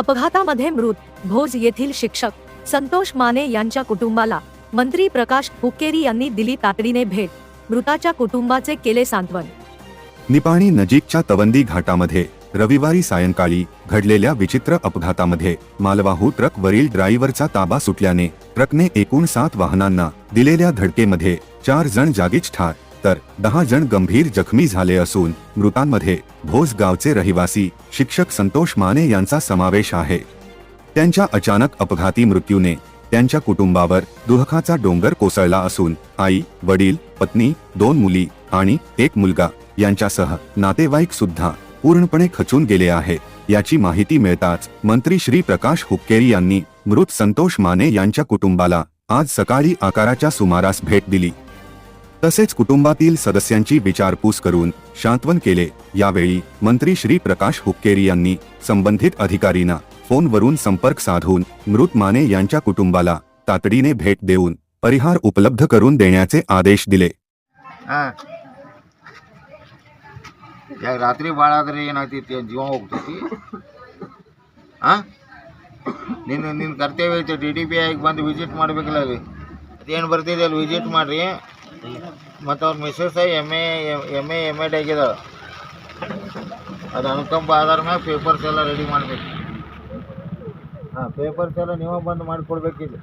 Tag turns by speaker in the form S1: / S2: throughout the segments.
S1: अपघातामध्ये मृत भोज येथील शिक्षक संतोष माने यांच्या कुटुंबाला मंत्री प्रकाश हुक्केरी यांनी दिली तातडीने भेट. मृताच्या कुटुंबाचे केले सांत्वन.
S2: निपाणी नजीकच्या तवंदी घाटामध्ये रविवारी सायंकाळी घडलेल्या विचित्र अपघातामध्ये मालवाहू ट्रक वरील ड्रायव्हरचा ताबा सुटल्याने ट्रकने एकूण सात वाहनांना दिलेल्या धडकेमध्ये चार जण जागीच ठार. तर दहा जण गंभीर जखमी झाले असून मृतांमध्ये भोज गावचे रहिवासी शिक्षक संतोष माने यांचा समावेश आहे. त्यांच्या अचानक अपघाती मृत्यूने त्यांच्या कुटुंबावर दुहखाचा डोंगर कोसळला असून आई वडील पत्नी दोन मुली आणि एक मुलगा यांच्यासह नातेवाईक सुद्धा पूर्णपणे खचून गेले आहेत. याची माहिती मिळताच मंत्री श्री प्रकाश हुक्केरी यांनी मृत संतोष माने यांच्या कुटुंबाला आज सकाळी आकाराच्या सुमारास भेट दिली. तसेच कुटुंबातील सदस्यांची विचारपूस करून शांतवन केले यावेळी मंत्री श्री प्रकाश हुक्केरी यांनी संबंधित अधिकारींना फोनवरून संपर्क साधून मृत माने यांच्या कुटुंबाला तातडीने भेट देऊन परिहार उपलब्ध करून देण्याचे आदेश दिले
S3: ಹಾಂ ಈಗ ರಾತ್ರಿ ಭಾಳ ಆದ್ರೆ ಏನಾಗ್ತೈತಿ ಜೀವ ಹೋಗ್ತೈತಿ ಹಾಂ ನಿನ್ನ ನಿನ್ನ ಕರ್ತವ್ಯ ಐತೆ ಡಿ ಡಿ ಪಿ ಆಗಿ ಬಂದು ವಿಸಿಟ್ ಮಾಡಬೇಕಲ್ಲ ಅಲ್ಲಿ ಅದೇನು ಬರ್ತಿದೆ ಅಲ್ಲಿ ವಿಸಿಟ್ ಮಾಡಿರಿ ಮತ್ತು ಅವ್ರ missus M A M A M Ed ಆಗಿದ್ದಾವೆ ಅದು ಅನುಕಂಪ ಆಧಾರ ಮ್ಯಾಗ ಪೇಪರ್ಸ್ ಎಲ್ಲ ರೆಡಿ ಮಾಡಬೇಕು. ಹಾಂ ಪೇಪರ್ಸ್ ಎಲ್ಲ ನೀವೇ ಬಂದು ಮಾಡಿಕೊಡ್ಬೇಕಿದೆ.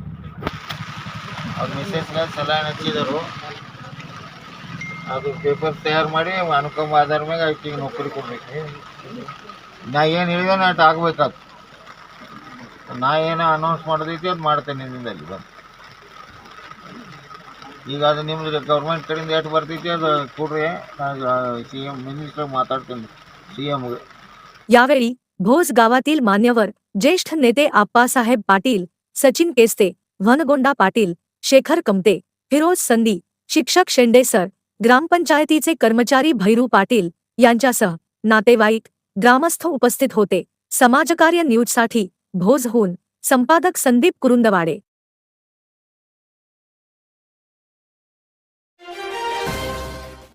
S3: ಅವ್ರ ಮಿಸ್ಸಸ್ಗೆ ಸಲಹೆ ಹಚ್ಚಿದರು. ಅದು ಪೇಪರ್ ತಯಾರು ಮಾಡಿ ಅನುಕಂಪ ಆಧಾರ ಮ್ಯಾಗ ಆಕಿಗೆ ನೌಕರಿ ಕೊಡ್ಬೇಕು. ನಾ ಏನು ಹೇಳಿದೆ ನಾ ಆಗ್ಬೇಕಾತು. ನಾ ಏನೋ ಅನೌನ್ಸ್ ಮಾಡೋದೈತಿ ಅದು ಮಾಡ್ತೇನೆ ನಿನ್ನಿಂದಲ್ಲಿ ಬಂದು ಈಗ ಅದು ನಿಮ್ದು ಗೌರ್ಮೆಂಟ್ ಕಡೆಯಿಂದ ಎಷ್ಟು ಬರ್ತೈತಿ ಅದು ಕೊಡ್ರಿ ಸಿ ಎಮ್ ಮಿನಿಸ್ಟರ್ ಮಾತಾಡ್ತೇನೆ ಸಿ ಎಮ್ಗೆ
S1: यावेळी भोज गावातील मान्यवर ज्येष्ठ नेते आप्पासाहेब पाटील सचिन केस्ते व्हनगोंडा पाटील शेखर कमते फिरोज संदी शिक्षक शेंडे सर ग्रामपंचायतीचे कर्मचारी भैरू पाटील यांच्यासह नातेवाईक ग्रामस्थ उपस्थित होते समाजकार्य न्यूजसाठी भोजहून संपादक संदीप कुरुंदवाडे